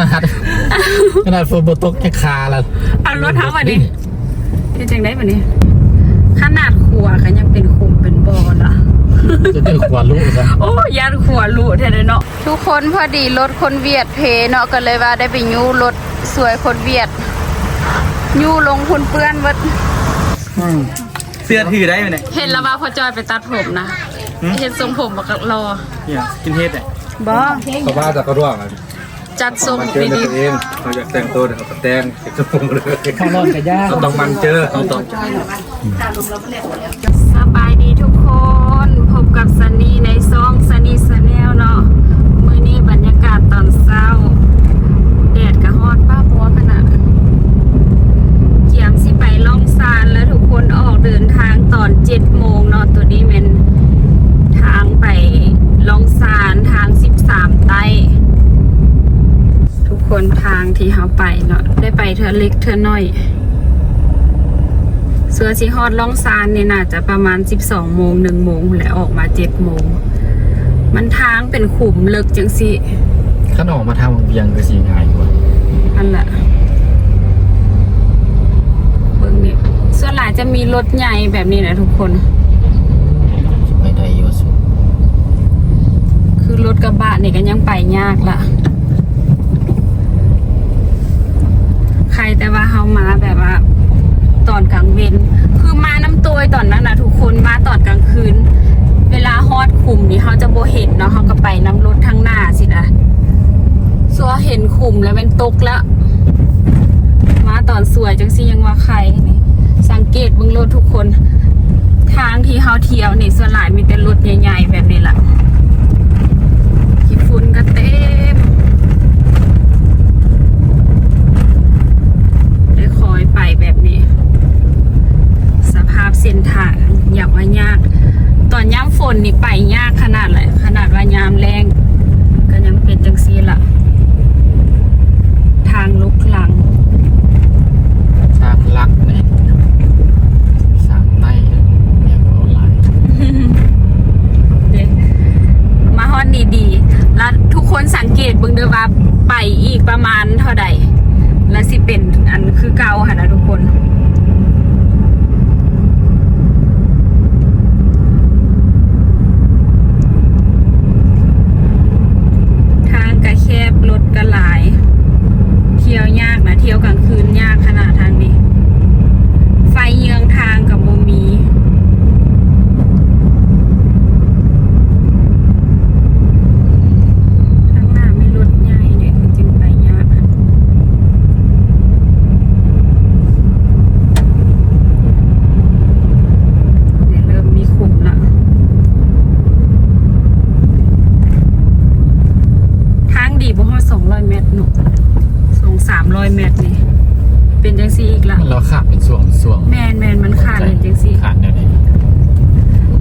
นาดขนาดฝนบตกจะคาแล้วเอารถเท้ามาดิเป็นจังได้ปะเนี่ยขนาดขัวก็ยังเป็นคุมเป็นบอล่ะจะได้ขวานลูกซะโอ้ยันขัวลุแท้เลยเนาะทุกคนพอดีรถคนเวียดเพเนาะก็เลยว่าได้ไปยูรถสวยคนเวียดยูลงทุนเปื้อนเวัดเสื้อถือได้ไหมเนี่ยเห็นแล้วว่าพอจอยไปตัดผมนะเห็นทรงผมบอกรอเนี่ยสกินเฮดเนี่ยบอเขาว่าจะกระร่วงอะ จัดทรงมันเจอในดีตัวเองเขาอยากแต่งตัวเดี๋ยวเขาก็แต่งเก็บสมองเลยข้างนอกกับย่าเขาต้องมันเจอเขาต้องๆสบายดีทุกคน พบกับซันนี่ในซองซันนี่สแนลเนาะมื้อนี้บรรยากาศตอนเช้าแดดกระฮอดป้าปัวขนาดเกียมสิไปล่องซานแล้วทุกคนออกเดินทางตอนเจ็ดโมงเนาะตัวนี้เป็นทางไปล่องซานทางสิบสามไต้ทุกค นทางที่เขาไปเนาะได้ไปเธอเล็กเธอน้อย เสือสีฮอดล่องซานเนี่ยน่าจะประมาณสิบสองโมงหนึ่งโมงแล้วออกมาเจ็ดโมง มันทางเป็นขุมเลิกจังสิข้างออกมาทางเวียงก็สีง่ายกว่าอันละเบิ่งนี่ส่วนหลายจะมีรถใหญ่แบบนี้นะทุกคนไปได้เยอะสุดคือรถกระบะนี่ก็ยังไปยากละใคร แต่ว่าเฮามาแบบว่าตอนกลางเวนคือมาน้ำตัวตอนนั้นนะทุกคนมาตอนกลางคืน เวลาฮอดคุมนี่เขาจะโบเห็นเนาะเขาก็ไปน้ำรถทางหน้าสินะสัวเห็นคุมแล้วเป็นตกแล้ว มาตอนสวยจังสิยังว่าใครนี่สังเกตบื้องรถทุกคน ทางที่เขาเที่ยวนี่ส่วนหลายมีแต่รถใหญ่ ๆ แบบนี้แหละขี้ฝุ่นก็เต็มได้คอยไปแบบนี้ สภาพเส้นทางอยากว่ายาก ตอนย้ำฝนนี่ไปยากขนาดเลยขนาดว่ายามแรงก็ยังเป็นจังซีละทางลุกหลัง สร้างลักเนี่ยสร้างในเนี่ยก็เอาหลาย เด้มาฮอดนี่ดี แล้วทุกคนสังเกตเบิ่งเด้อว่าไปอีกประมาณเท่าใด แล้วสิเป็นอันคือเก่าค่ะนะทุกคน ทางกระแคบรถก็หลาย เที่ยวยากนะ เที่ยวกลางคืนยากขนาดทางนี้ ไฟเยืองทางกับโมมี ข้างหน้าไม่รถใหญ่เด็กจึงไปยากเดี๋ยวเริ่มมีขุมละ ทางดีบ่ฮอด200 เมตรหนุสองสามร้อยเมตรนี่ เป็นจังซี่อีกละ มันเราขาดเป็นส่วงส่วง แมนแมนมันขาดเป็นจังซี่ ขาดแนวไหน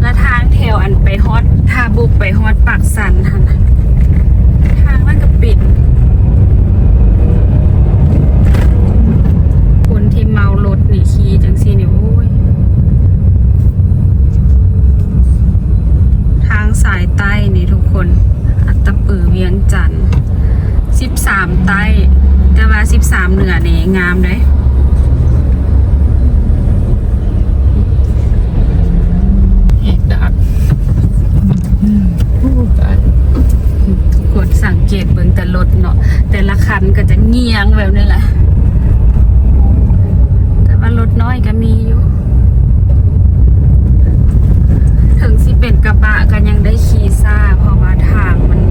และทางแถวอันไปฮอดท่าบุกไป ฮอดปากสันทันน่ะทางมันก็ปิด คนที่เมารถนี่ขี่จังซี่นี่โอ้ย ทางสายใต้นี่ทุกคน อัตตปือเวียงจันทร์13 ใต้ แต่ว่า 13 เหนือนี่งามเลย อีกด่านตาย กดสังเกตเบิ่งแต่รถเนาะแต่ละ คันก็จะเงียงแบบนี้แหละ แต่ว่ารถน้อยก็มีอยู่ ถึงสิเป็นกระบะก็ยังได้ขี่ซ่า เพราะว่าทางมัน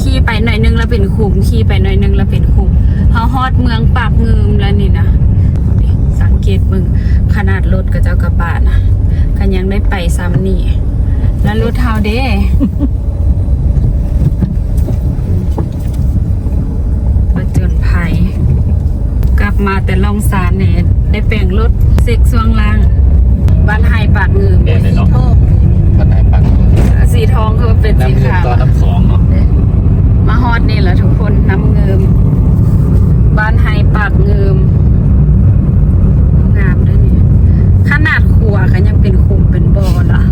ขี่ไปหน่อยนึงแล้วเป็นขุมขี่ไปหน่อยนึงแล้วเป็นขุมเฮาฮอดเมืองปากงืมแล้วนี่นะสังเกตเบิ่งขนาดรถกับเจ้ากระบะนะก็ยังได้ไปซ้ำนี่แล้วรถเฮาเด้ ประจนภัย กลับ มาแต่ลองซานเนี่ยได้แปลงรถเซ็กช่วงล่างบ้านไฮปากงืมเด่นเลยเนาะปันไหนปักสีทองคือเป็นสีน้ำเงินขาวก็น้ำสองเนาะมาฮอดนี่แหละทุกคนน้ำเงิมบ้านไฮปากงืมงามด้วยนี่ขนาดขัวก็ยังเป็นคุมเป็นบอล่ะ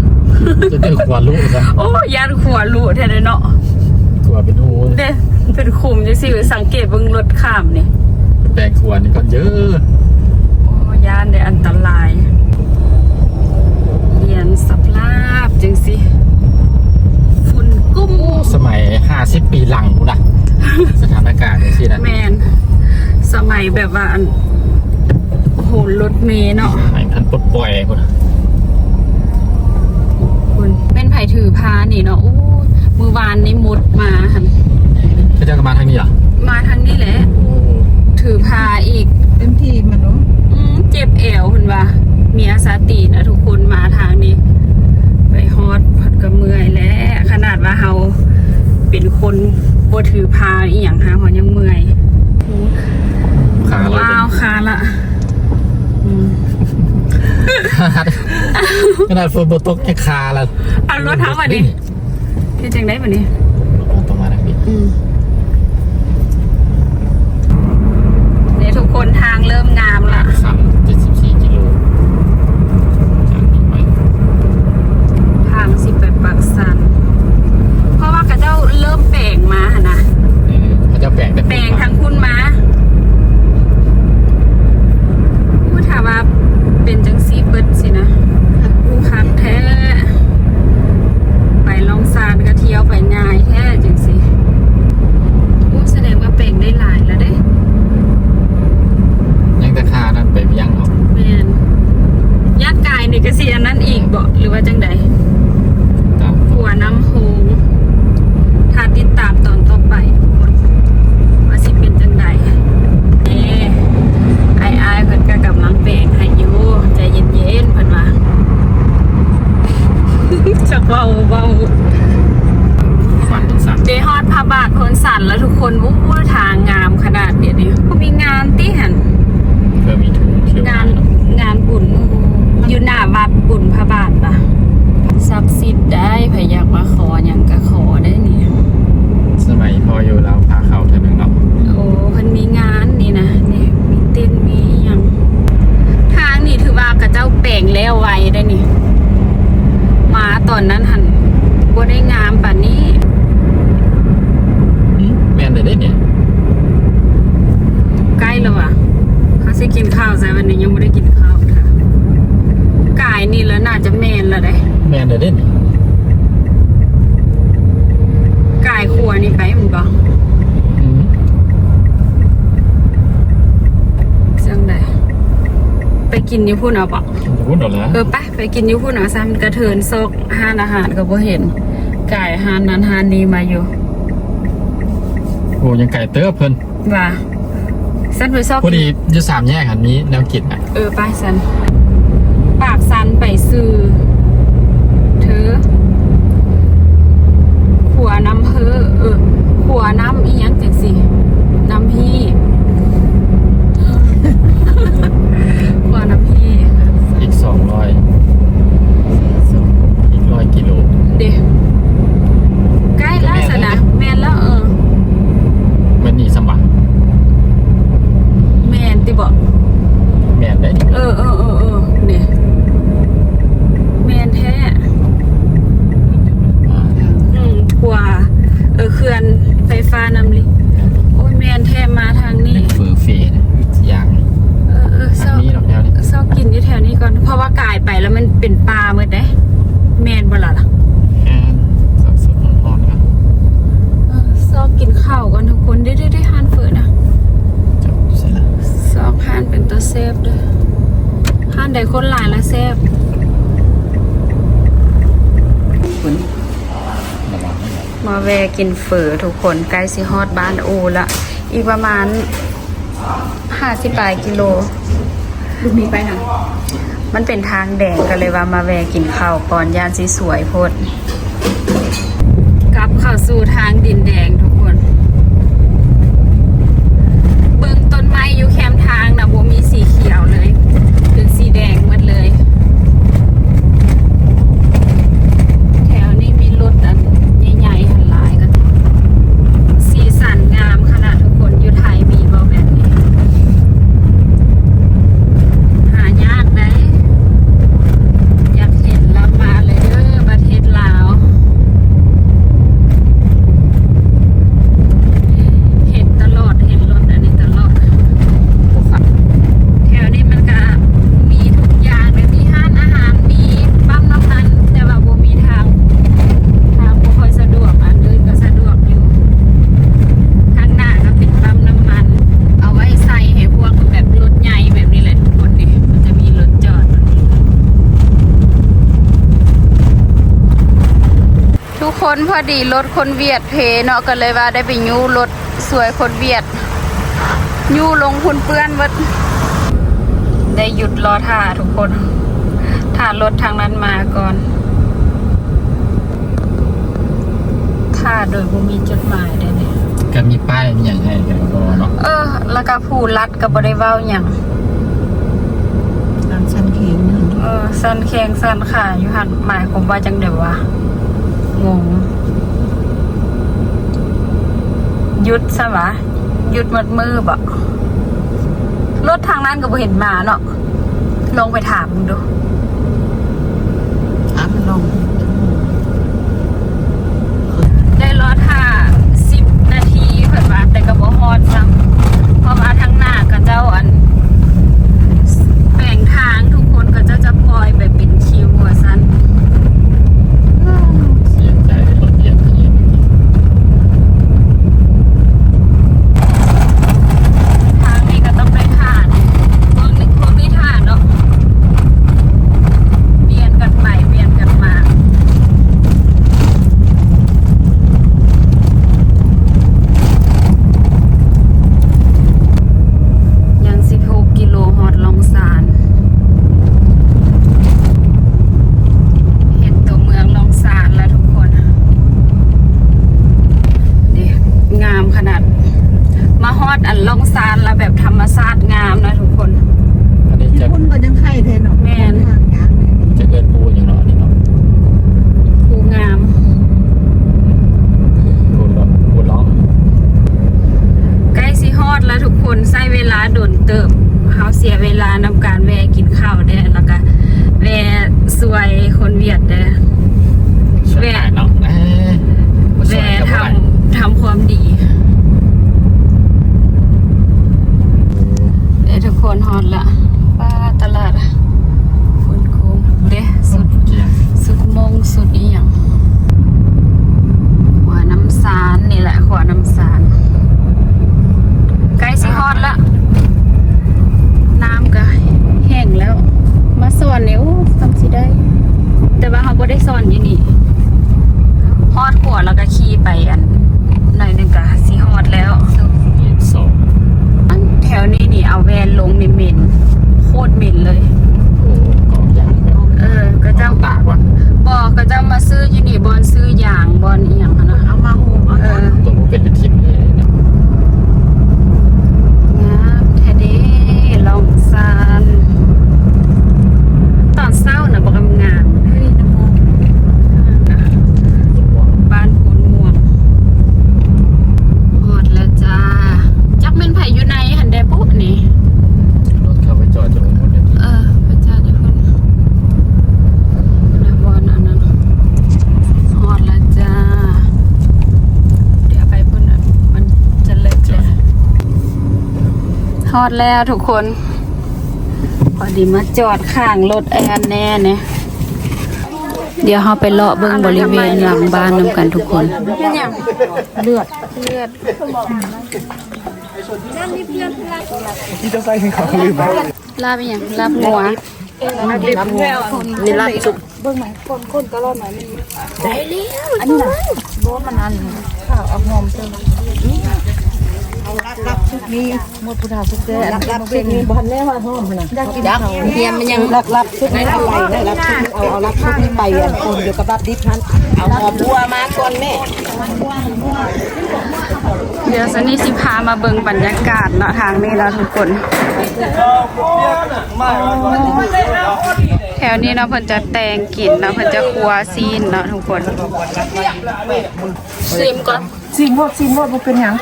จะได้ขวานลูกซะโอ้ยันขัวลูแท้เลยเนาะขขัวเป็นหูเด้เป็นคุมจังสิสังเกตเบิ่งรถข้ามนี่ แปลงขัวนี่ก็เยอะโอ้ย่านได้อันตรายเรียนสับลาบจังสิฝุ่นกุ้มสมัย50ปีหลังกูนะสถานการณ์นี่สินะแมนสมัยแบบว่าอันโอ้โหรถเมย์เนาะสมัยพันปลดปล่อยกูนะคุณเป็นไผ่ถือพานี่เนาะอู้มือวานนี่มุดมาหันเขาจะกมาทางนี้เหรอมาทางนี้แหละโอ้ ถือพาอีกเต็มที่มันเนาะอืมเจ็บเอวคุณว่ามีอาสาตีนะทุกคนมาทางนี้ ไปฮอดผัดกระเมื่อยแล้วขนาดว่าเฮาเป็นคนบ่ถือพาอีหยังหาหอยังเมื่อยขาเราว้าวคาละอืม ขนาดฝนบนตกยังคาแล้วเอารถเท้ามาดิพี่จังได้ปะนี่ ต้องมาทางนี้ อืมเนี่ยทุกคนทางเริ่มงามละสามเจ็ดสิบสี่กิโลจากนี้ไปทางสิไปปักสัน เพราะว่ากระเจ้าเริ่มแปลงมาหนนะเขาจะแปลงแต่แปลงทางคุณมาพูดถามว่าเป็นจังซีเบิดสินะผู้คักแท้ ไปลองซานก็เที่ยวไปง่ายแท้จังสิอู้แสดงว่าแปลงได้หลายแล้วเด้ ยังแต่คานั้นไปไม่ยังหรอก แมนญาติกายนี่ก็เสียนั่นอีกบ่หรือว่าจังใด ตาม หัวน้ำโฮงถ้าติดตามตอนต่อไปว่าสิเป็นจังใดเอ้ไอ้ไอ้ายเพิ่นก็กำลังแปลงให้อยู่ใจเย็นๆเพิ่นว่า จะเบาเบา ฟันต้องสั่น เดฮอดพระบาทโพนสัน แล้วทุกคนวุ้วทางงามขนาดเดี๋ยวนี้ก็มีงานติหันเพื่อมีทุนเที่ยวงานงานบุญอยู่หน้าวัดบุญพระบาทปะซับซิดได้พอยากมาขออย่างก็ขอได้นี่สมัยพออยู่เราพาเขาเท่านึงเนาะโอ้เพิ่นมีงานนี่นะนี่มีเต้นมีหยังทางนี่ถือว่ากระเจ้าแปลงแล้วไว้ได้นี่มาตอนนั้นหันบ่ได้งามป่านนี้ นได้เด้เนี่ยใกล้แล้วอะเขาสิกินข้าวใส่วันนี้ยังไม่ได้กินข้าวค่ะกายนี่แล้วน่าจะแมนแล้วได้แมนได้เด้เนี่ยกายครัวนี่ไปมันบ่อืมจังไดไปกินยูพุ่นเอาบ่พูดหมดแล้วเออไปไปกินยูพุ่นเอาซ้ำกระเทินซอกห้านอาหารก็บ่เห็นกายหานนั้นหานนี้มาอยู่ โอ้ยังไก่เติบเพิ่นว่าสันไปซอกพอดีอยู่สามแยกหันนี้แนวกิจอะ เออไปสันปากสันไปซื้อเธอขัวน้ำเพอเออขัวน้ำอีหยังจังสิน้ำพี่ ขัวน้ำพี่ อีกสองร้อยอีกร้อยกิโล เด็ใกล้แล้วสนะแมนแล้วเออ มันนี่สมบัติ แมนติบอก แม่นได้นี่ เออเออเออเออเนี่ยแมนแท้ มาแล้ว อืมกว่า เออเขื่อนไฟฟ้านำลิโอ้ยแมนแท้มาทางนี้เป็นฝือเฟนะอย่างเออเออทาเศร้างนี้หรอกแนวนี้เศร้ากินที่แถวนี้ก่อน เพราะว่ากายไปแล้วมันเป็นปลาเมื่อได้แมนบ่ล่ะล่ะแค่สดสดร้อนๆกันเออเศร้ากินข้าวกันทุกคนได้ได้ได้ฮานเฟิร์นอะจบเสร็จแล้วซอกฮานเป็นตัวเซฟเด้วยฮานใดคนหลายละเซฟระวังให้หน่อย มาแวะกินเฝอทุกคนใกล้สิฮอดบ้านโอละ อีกประมาณห้าสิบปลายกิโลลูกนี้ไปนะมันเป็นทางแดงก็เลยว่ามาแวะกินข้าวก่อนย่านสีสวยโพดกลับเข้าสู่ทางดินแดงทุกคน เบิ่งต้นไม้อยู่แคมทางนะบ่มีสีเขียวเลย เป็นสีแดงหมดเลย แถวนี้มีรถอันใหญ่ๆหันหลายกัน สีสันงามขนาดทุกคนอยู่ไทยมีบ่แบบนี้ หายากได้ อยากเห็นแล้วมาเลยเด้อประเทศลาว คน พอดีรถคนเวียดเพเนาะก็เลยว่าได้ไปยูรถสวยคนเวียดยูลงพุนเปื้อนเวัดได้หยุดรอท่าทุกคนท่ารถทางนั้นมาก่อนท่าโดยบ่มีจุดหมายได้เนี่ยก็มีป้ายมีอย่างไรกันก็เนาะเออ แล้วก็ผู้รัดก็บ่ได้เว้าหยังตามชั้นเขียงนี่เออสั้นแข้งสั้นขาอยู่หันหมายผมว่าจังเดี๋ยววะ งงหยุดซะวะหยุดมัดมือบ่รถทางนั้นก็บ่เห็นมาเนาะลงไปถามมึงดูอะมันลงได้รอท่าสิบนาทีเพิ่นว่าแต่ก็บ่ฮอดซ้ำเพราะว่าทางหน้าก็เจ้าอันแบ่งทางทุกคนก็เจ้าจะปล่อยไปเป็นคิวว่าซั่น เสียใจรถเหยียบเหยียบ ทางนี้ก็ต้องได้ทานพวกนี้พวกนี้ทานเนาะเวียนกันไปเวียนกันมา ยัง 16 กิโลฮอดลองซาน เห็นตัวเมืองลองซานแล้วทุกคนนี่งามขนาด มาฮอดอันล่องซานแล้วแบบธรรมชาติงามนะทุกคน อันนี้ ที่ จะ พุ่นก็ยังไข่เทนเนาะ แม่น ทางยางเนี่ย จะเกิดพูอย่างเนาะนี่เนาะ ภูงาม พูดล้อพูดล้อ ใกล้สิฮอดแล้วทุกคนใช้เวลาโดนเติบเฮาเสียเวลานำการแวะกินข้าวได้อแล้วก็แวะสวยคนเวียดได้อ ช่วยถ่ายเนาะเอ้ยบ่ช่วย แวะ กับ ท อะไรำทำความดีเด้อทุกคนฮอดละป้าตลาดคนโค้งเด้สุด เกียง สุดมงสุดอีหยังหัวน้ำสารนี่แหละหัวน้ำสารใกล้สิฮอดละ น้ำก็แห้งแล้ว มาสอนเนี่ยโอ้ทำสิได้ แต่ ว่าเขาบ่ได้สอนอยู่นี่ฮอดหัวแล้วก็ขี่ไปอันหน่อยหนึงก็สิฮอดแล้วเกียงสองอันแถวนี้นี่เอาแวนลงนี่เหม็นโคตรเหม็นเลยโอ้กองยางแบบเออก็เจ้าตากว่ะบอกก็จะมาซื้ออยู่นี่บอนซื้อยางบอนอีหยังหั้นนะเอามาหูเอาเออตัวมันเป็นเป็นทิมเลยนะงามแท้เด้ลองซานตอนเศร้าน่ะบอกงาม เฮ้ยน้ำมอง บ้านโพนม่วงหอดแล้วจ้า จักเป็นไผอยู่ในหันแดปุ๊นี่ รถเข้าไปจอดจนหมดเลย เออพระเจ้าจะเพิ่นนะบอนอันนั้นหอดแล้วจ้า เดี๋ยวไปเพิ่นอะมันจะเล็กเลยฮ อดแล้วทุกคน พอดีมาจอดข้างรถแอนแน่เนี่ยเดี๋ยวเราไปเลาะเบิ่งบริเวณหลังบ้านนำกันทุกคน เลือด เลือดที่จะใส่ให้เขาลืมไปลาบอหย่างลาบงัวนี่ลาบสุกรับ ชุดนี้หมดผู้ทาสุกแก่รับรับชุดนี้บ่ทันแน่ว่าหอมพุ่นน่ะอยากกินเขาเฮียมันยังรับรับชุดนี้เอาไปได้รับชุดนี้เอาเอารับชุดนี้ไปอะคนเดียวกับรับดิบนั้นเอาหอมบัวมาก่อนแม่เดี๋ยวสนี่สิพามาเบิ่งบรรยากาศเนาะทางนี้แล้วทุกคนแถวนี้เนาะเพิ่นจะแต่งกลิ่นเนาะเพิ่นจะครัวซีนเนาะทุกคนซิมก่อนซิมหมดซิมหมดบ่เป็นหยัง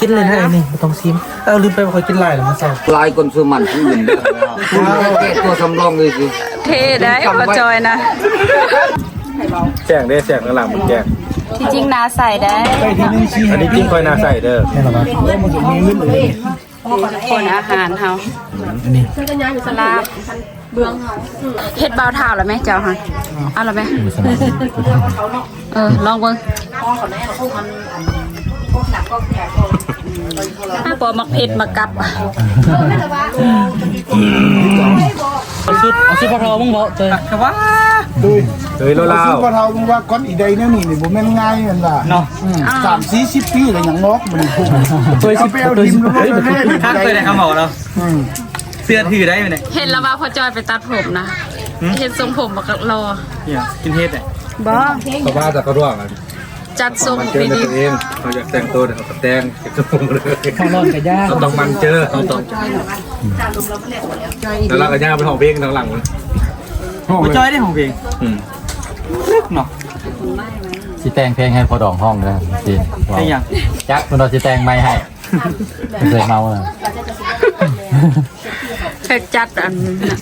กินเลยนะไอ้นี่ไม่ต้องซิมเออลืมไปว่าเคยกินลายหรือมาใส่ลายคนซื้อมันที่อื่นเด้อคุณแค่ตัวสำรองเลยสิเท่ได้พอจอยนะแจ้งได้แจ้งข้างหลังมันแจ้งที่จริงนาใส่ได้อันนี้จริงค่อยน่าใส่เด้อแค่ละมั้งคนอาหารเฮาอันนี้ลาบเบื้องเฮาเฮ็ดเบาเท้าแล้วไหมเจ้าค่ะเอาแล้วไหมดูสนามเออลองเบิ่งถ้า ปอมักเผ็ดมากับเอาชุดเอาชุดพอทอมึงบอกเจอแต่ว่าดูเฮ้ยโลลาซึ่งพอเท่ามึงว่าก้อนอีใดเนี่ยนี่นี่บ่แม่นง่ายมันว่าเนาะสามสี่สิบปีเลยอย่างนกมันพุ่งเอาไปเอาทิมแล้วก็เล่นท่านเคยได้คำบอกเราเสื้อถือได้ไหมเนี่ยเห็นแล้วว่าพอจอยไปตัดผมนะเห็นทรงผมบักรอเนี่ยกินเฮ็ดเนี่ยบอเพราะว่าจะก็ร่วงอะ จัดทรงมันเจอดีในตัวเองเขาอยากแต่งตัวเดี๋ยวเขาก็แต่งเก็บสมองเลยข้างนอกกับย่าเราต้องมันเจอเราต้องแล้วเราก็ย่าไปห้องเพลงทางหลังมันโอ้จอยได้ของเพลงอืมเนาะสิแต่งเพลงให้พอดองห้องนะจริงเพลงยังจักมันเราสิแต่งไม่ให้ไม่เคยเมาเลยๆเธอจัดอันน่ะ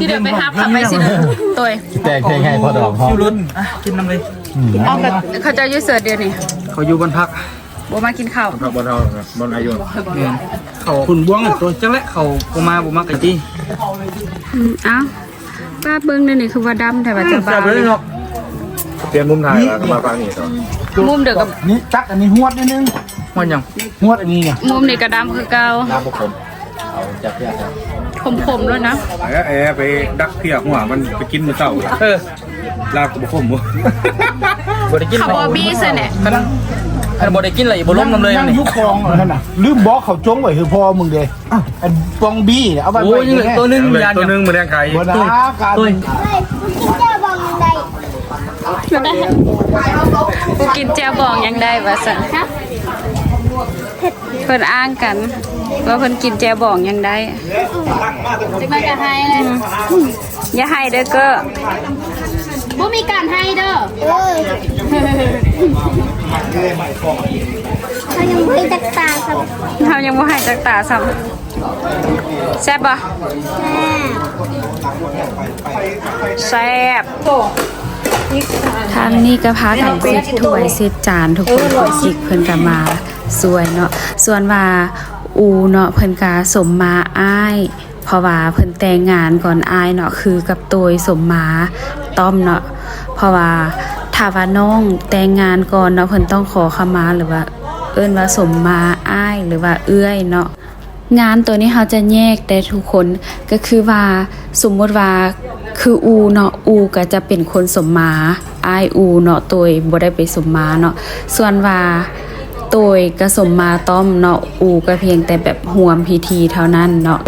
สิเดินไปห้าผับไปสิเดินตัวสิแต่งเพลงให้พอดองห้องคิวรุ่นอะกินน้ำเลย อืมออกกับเขาจะอยืดเสือเดียวนี่เขาอยู่บนพักบ่มากินข้าวครับบนเท่าบนอายุเขาคุณบ้วงตัวจังและเขาบ่มาบ่มากะจี้อืมเอ้าป้าเบิ้งนี่นี่คือว่าดำแต่ว่าจะบ้าเลยเนาะเปลี่ยนมุมถ่ายแล้วก็มาฟังนี่ต่อมุมเดียวกับนี่ตักอันนี้หวดนิดนึงมันยังหวดอันนี้เนี่ยมุมนี่ก็ดำคือเก่าน้ำพวกผมเอาจับเพื่อนครับขมๆแล้วยนะ ไอ้แอร์ไปดักเพียหัวมันไปกินมื้อเช้าเออ ลาบกับผมบ่บ่ได้กินเขาบอบี้ซะเนี่ยคันคันบ่ได้กินอะไรบ่ล้มน้ำเลยนั่งนี่ยุคคลองอันนั้นน่ะลืมบอกเขาจงไว้คือพ่อมึงเด้อันปองบี้เนี่ยเอาไปโอ้ยยังเหลือตัวนึงยานตัวนึงมื้อแรงไก่บ่นะการตัวกูกินแจ่วบองยังได้วะสันเพิ่นอ้างกัน ว่าเพิ่นกินแจ่วบองยังได้จะมาจะให้เลยอย่าให้เด้อเก็ บ่มีการให้เด้อเขายังไม่ตักตาครับเฮายังบ่ให้จักตาซ้ำแซ่บบ่แซ่บทางนี้ก็พากันเซตถ้วยเซตจานทุกคนคนสิกเพิ่นก็มาสวยเนาะส่วนว่าอูเนาะเพิ่นก็สมมาอ้าย เพราะว่าเพิ่นแต่งงานก่อนอ้ายเนาะคือกับโตยสมมา ต้อมเนาะเพราะว่าถ้าว่าน้องแต่งงานก่อนเนาะเพิ่นต้องขอขมาหรือว่า เอิ้นว่าสมมาอ้ายหรือว่าเอื้อยเนาะงานตัวนี้เขาจะแยกได้ทุกคนก็คือว่าสมมติว่าคืออูเนาะอูก็จะเป็นคนสมมาอายอูเนาะตัวบ่ได้ไปสมมาเนาะส่วนว่าตัวก็สมมาต้อมเนาะอูก็เพียงแต่แบบห่วมพิธีเท่านั้นเนาะ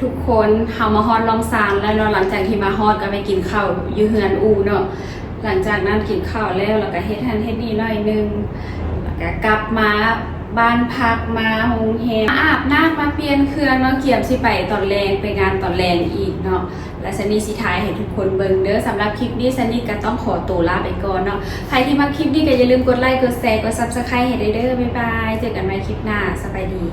ทุกคนเฮามาฮอดลองซานแล้วเนาะหลังจากที่มาฮอดก็ไปกินข้าวอยู่เฮือนอูเนาะหลังจากนั้นกินข้าวแล้วแล้วก็เฮ็ดทันเฮ็ดนี่หน่อยหนึงแล้วก็กลับมาบ้านพักมาโรงแรมาอาบน้ำมาเปลี่ยนเครื่องเนาะเกียมสิไปตอนแรงไปงานตอนแรงอีกเนาะและซันนี่สิทายให้ทุกคนเบิ่งเด้อสำหรับคลิปนี้ซันนี่ก็ต้องขอตัวลาไปก่อนเนาะใครที่มาคลิปนี้ก็อย่าลืมกดไลค์กดแชร์กด Subscribe ให้ได้เด้อบ๊ายบายเจอกันใหม่คลิปหน้าสบายดี